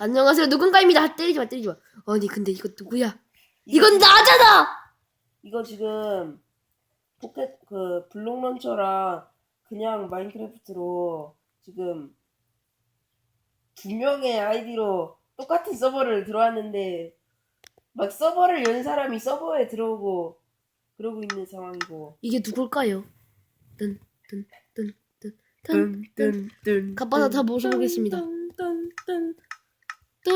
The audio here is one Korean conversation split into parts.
안녕하세요. 누군가입니다. 때리지 마, 때리지 마. 아니, 근데 이거 누구야? 이건 나잖아! 이거 지금 포켓 그 블록 런처랑 그냥 마인크래프트로 지금 두 명의 아이디로 똑같은 서버를 들어왔는데 막 서버를 연 사람이 서버에 들어오고 그러고 있는 상황이고 이게 누굴까요? 뜬, 뜬, 뜬, 뜬, 뜬, 뜬, 뜬뜬뜬 갑바다 다 모셔보겠습니다. 아,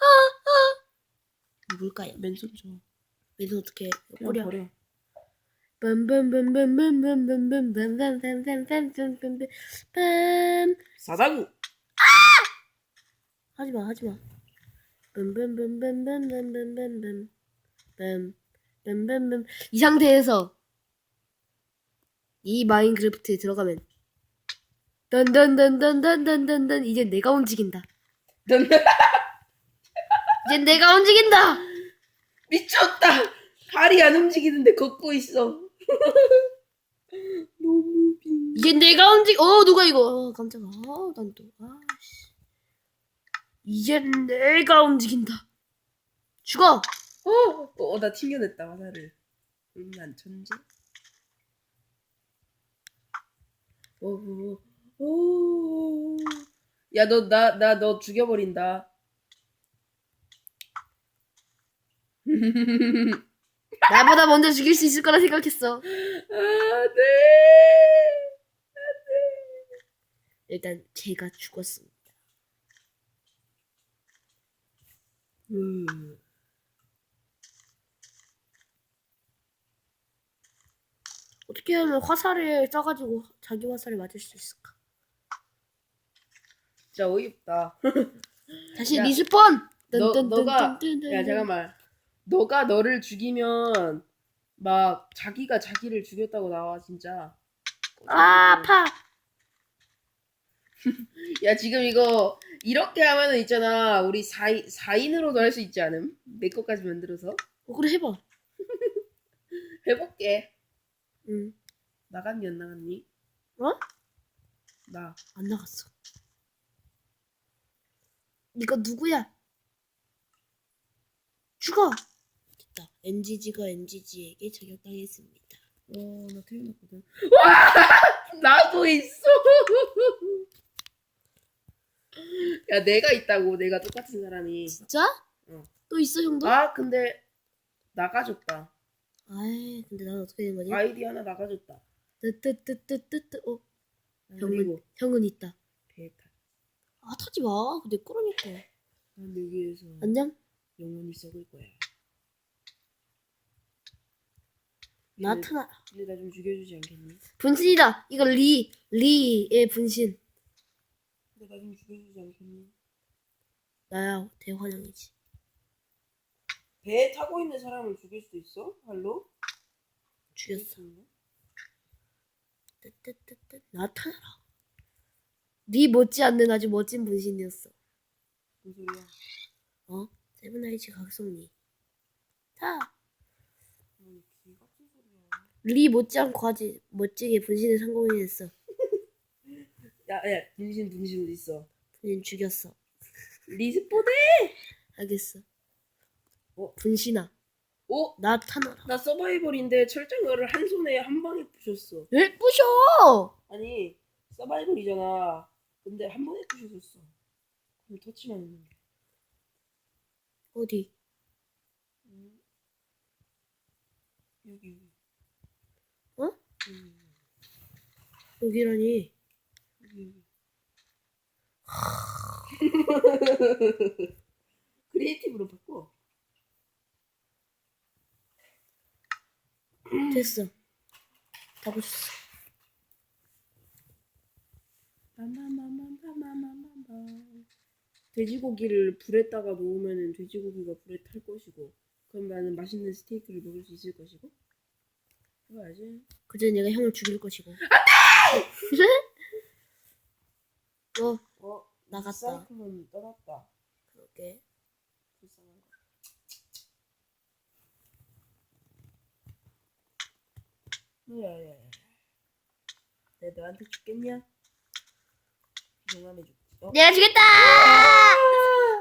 아, 아. 누굴까요? 맨손 줘 그래서 어떻게 뿌려? 버려 빰빰빰빰빰빰빰빰빰빰빰빰빰빰빰 사다구 하지 마 하지 마 빰빰빰빰빰빰빰빰빰빰빰빰빰 이 상태에서 이 마인크래프트에 들어가면 던던던던던던던던 이제 내가 움직인다. 넌 이제 내가 움직인다. 미쳤다. 발이 안 움직이는데 걷고 있어. 너무 빙. 이제 내가 움직 어 누가 이거? 어 깜짝아. 어 난 또 아 씨. 이제 내가 움직인다. 죽어! 어, 어, 나 튕겨냈다 화살을. 음란 천재. 오, 오, 오. 야, 너, 나, 나, 너 죽여버린다. 나보다 먼저 죽일 수 있을 거라 생각했어 아, 네. 일단 제가 죽었습니다 음. 어떻게 하면 화살을 쏴가지고 자기 화살을 맞을 수 있을까 진짜 어이없다. 다시 야, 리스폰 너, 너가. 야, 잠깐만. 너가 너를 죽이면, 막, 자기가 자기를 죽였다고 나와, 진짜. 아 아파 야, 지금 이거, 이렇게 하면은 있잖아. 우리 4인, 4인으로도 할 수 있지 않음? 내 것까지 만들어서. 어, 그래 해봐 해볼게. 응안 나갔니, 안 나갔니? 어? 나. 나갔어 이거 누구야 죽어 됐다 NGG가 NGG에게 저격당했습니다 어, 나 태어났거든. 와! 나도 있어! 야, 내가 있다고, 내가 똑같은 사람이. 진짜? 응. 또 있어 형도? 아, 근데, 나가줬다. 아이 근데 난 어떻게 된 거지? 아이디 하나 나가줬다. 뜨뜨뜨뜨뜨뜨 어 형은 그리고, 형은 있다 배탈. 아 타지 마. 근데 끌어니까. 난 여기에서 안녕? 영원히 썩을 거야. 나타나? 근데 나 좀 죽여주지 않겠니? 분신이다. 이거 리 리의 분신. 근데 나 좀 죽여주지 않겠니? 나야 대환영이지. 배에 타고 있는 사람을 죽일 수도 있어? 할로? 죽였어. 뜨뜨뜨뜨 나타나라 네 못지않는 아주 멋진 분신이었어 무슨 소리야? 어 세븐나이츠 각성리 같은 소리야. 리 못지않고 아주 멋지게 분신을 성공해냈어 야, 야, 분신, 분신 어디 있어? 분신 죽였어 리스포대! 알겠어 어? 분신아 어? 나타나라 나 서바이벌인데 철장가를 한 손에 한 방에 부셨어. 왜 부셔 아니, 서바이벌이잖아. 근데 한 번에 부셔졌어. 근데 터치만 했는데. 어디 음. 여기, 여기. 어? 여기, 여기라니 여기, 여기. 크리에이티브로 바꿔. 됐어 다 부셨어 빰빰빰빰빰빰빰빰. 돼지고기를 불에다가 놓으면은 돼지고기가 불에 탈 것이고 그럼 나는 맛있는 스테이크를 먹을 수 있을 것이고. 해봐야지. 그제 내가 형을 죽일 것이고. 어어 나갔다. 사이클론 떠났다. 그러게. 불쌍한 거. 야야야. 내가 너한테 죽겠냐? 용암해 줄게 내가 죽였다!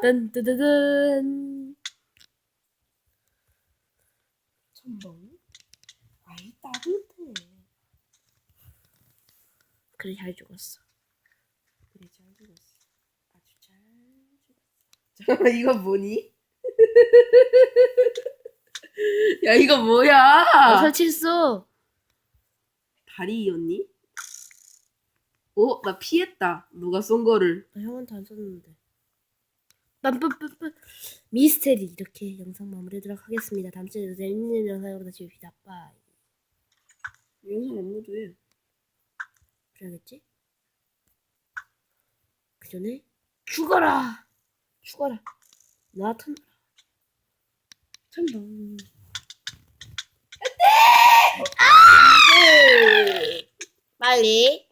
딴따다단. 천봉. 아이 따뜻해. 그래, 잘 죽었어. 그래 잘 죽었어. 아주 잘 죽었어. 잠깐만 이거 뭐니? 야 이거 아, 뭐야? 설치했어. 다리였니? 어? 나 피했다. 누가 쏜 거를. 나 형한테 안 썼는데. 빰빰빰빰. 미스테리. 이렇게 영상 마무리하도록 하겠습니다. 다음 주에도 재밌는 영상으로 다시 뵙시다. 빠이. 영상 업로드 해. 그래야겠지? 그 전에 죽어라! 죽어라. 나타나. 천봉. 빨리.